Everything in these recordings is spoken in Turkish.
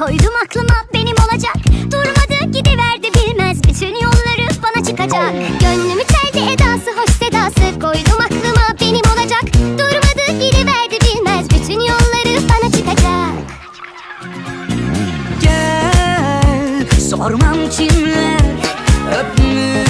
Koydum aklıma benim olacak. Durmadı gidiverdi bilmez. Bütün yolları bana çıkacak. Gönlümü teldi edası hoş sedası. Koydum aklıma benim olacak. Durmadı gidiverdi bilmez. Bütün yolları bana çıkacak. Gel sormam kimler. Öpmüş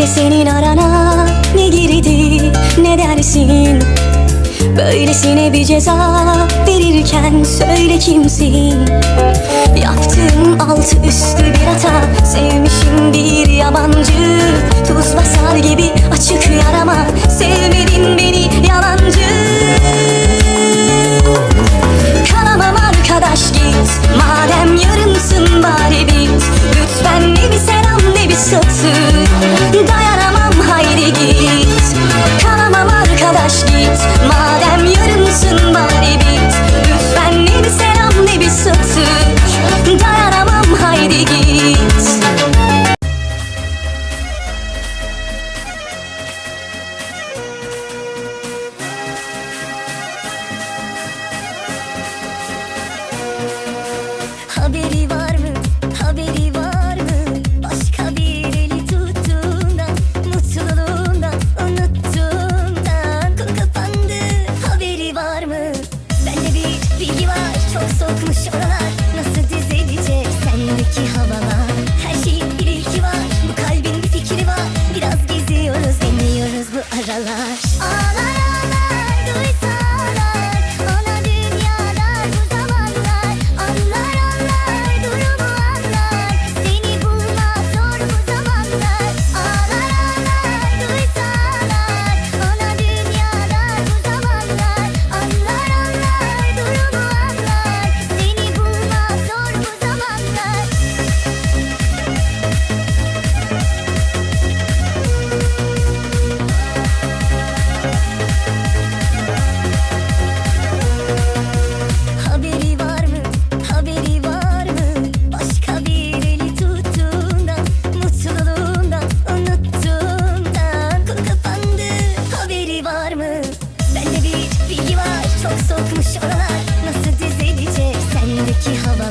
Kalple senin arana ne girdi ne dersin? Böylesine bir ceza verirken söyle kimsin? Yaptığım Believe. Тихого